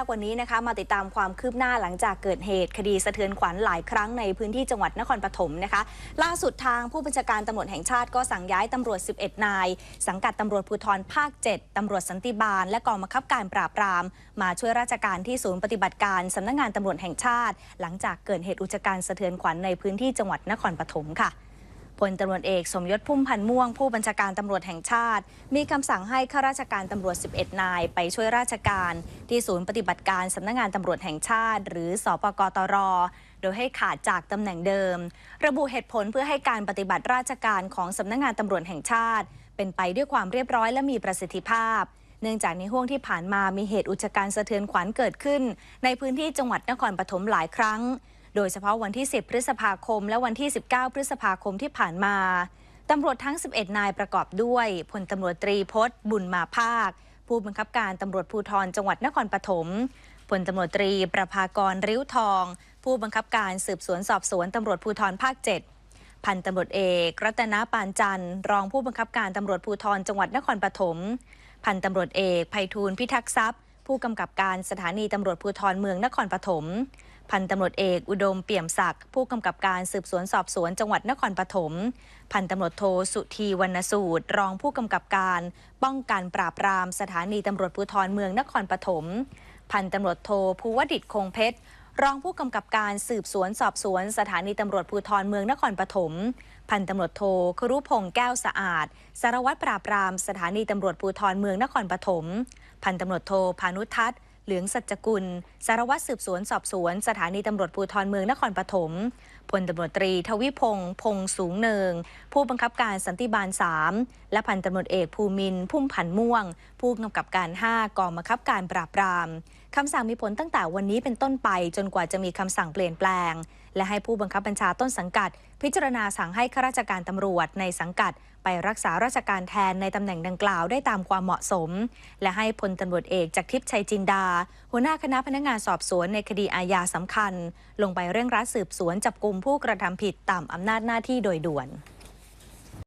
กวันนี้นะคะ มาติดตามความคืบหน้าหลังจากเกิดเหตุ คดีสะเทือนขวัญหลายครั้งในพื้นที่จังหวัดนครปฐมนะคะ ล่าสุดทางผู้บัญชาการตำรวจแห่งชาติก็สั่งย้ายตำรวจ 11 นาย สังกัดตำรวจภูธรภาค 7ตำรวจสันติบาล และกองบังคับการปราบปราม มาช่วยราชการที่ศูนย์ปฏิบัติการสำนักงานตำรวจแห่งชาติ หลังจากเกิดเหตุอุกชะการสะเทือนขวัญในพื้นที่จังหวัดนครปฐมค่ะ พลตำรวจเอกสมยศพุ่มพันธ์ม่วง ผู้บัญชาการตำรวจแห่งชาติ มีคำสั่งให้ข้าราชการตำรวจ 11 นาย ไปช่วยราชการ ที่ศูนย์ปฏิบัติการสำนักงานตำรวจแห่งชาติ หรือสปกตร โดยให้ขาดจากตำแหน่งเดิม ระบุเหตุผลเพื่อให้การปฏิบัติราชการของสำนักงานตำรวจแห่งชาติ เป็นไปด้วยความเรียบร้อยและมีประสิทธิภาพเนื่องจากในห่วงที่ผ่านมามีเหตุอุกชะการสะเทือนขวัญเกิดขึ้น ในพื้นที่จังหวัดนครปฐมหลายครั้ง โดยเฉพาะวันที่ 10 พฤษภาคม และวันที่ 19 พฤษภาคมที่ผ่านมาตำรวจทั้ง 11 นายประกอบด้วยพลตำรวจตรีพศบุญมาภาค ผู้บังคับการตำรวจภูธรจังหวัดนครปฐมพลตำรวจตรีประภากรริ้วทอง ผู้บังคับการสืบสวนสอบสวนตำรวจภูธรภาค 7 พันตำรวจเอก รัตนปานจันทร์ รองผู้บังคับการตำรวจภูธรจังหวัดนครปฐมพันตำรวจเอกไพฑูรย์พิทักษ์ทรัพย์ ผู้กำกับการสถานีตำรวจภูธรเมืองนครปฐม พันตำรวจเอกอุดมเปี่ยมศักดิ์ผู้กำกับการสืบสวนสอบสวนจังหวัดนครปฐม พันตำรวจโทสุธีวรรณสูตร รองผู้กำกับการ ป้องกันปราบปรามสถานีตำรวจภูธรเมืองนครปฐม พันตำรวจโทภูวดิตคงเพชร รองผู้กำกับการสืบสวนสอบสวนสถานีตำรวจภูธรเมืองนครปฐม พันตำรวจโทครุพงษ์แก้วสะอาด สารวัตรปราบปรามสถานีตำรวจภูธรเมืองนครปฐม พันตำรวจโทพานุทัศน์ เหลืองสัจจกุล สารวัตรสืบสวนสอบสวน สถานีตำรวจภูธรเมืองนครปฐมพลตำรวจตรี ทวิพงษ์พงษ์สูงเนิง ผู้บังคับการสันติบาล 3 และพันตำรวจเอกภูมินพุ่มพันม่วง ผู้กำกับการ 5 กองบังคับการปราบปรามคำสั่งมีผลตั้งแต่วันนี้เป็นต้นไปจนกว่าจะมีคำสั่งเปลี่ยนแปลง และให้ผู้บังคับบัญชาต้นสังกัด พิจารณาสั่งให้ข้าราชการตำรวจในสังกัด ไปรักษาราชการแทนในตำแหน่งดังกล่าวได้ตามความเหมาะสม และให้พลตำรวจเอกจากทิพย์ชัยจินดา หัวหน้าคณะพนักงานสอบสวนในคดีอาญาสำคัญ ลงไปเร่งรัดสืบสวนจับกลุ่มผู้กระทำผิดตามอำนาจหน้าที่โดยด่วน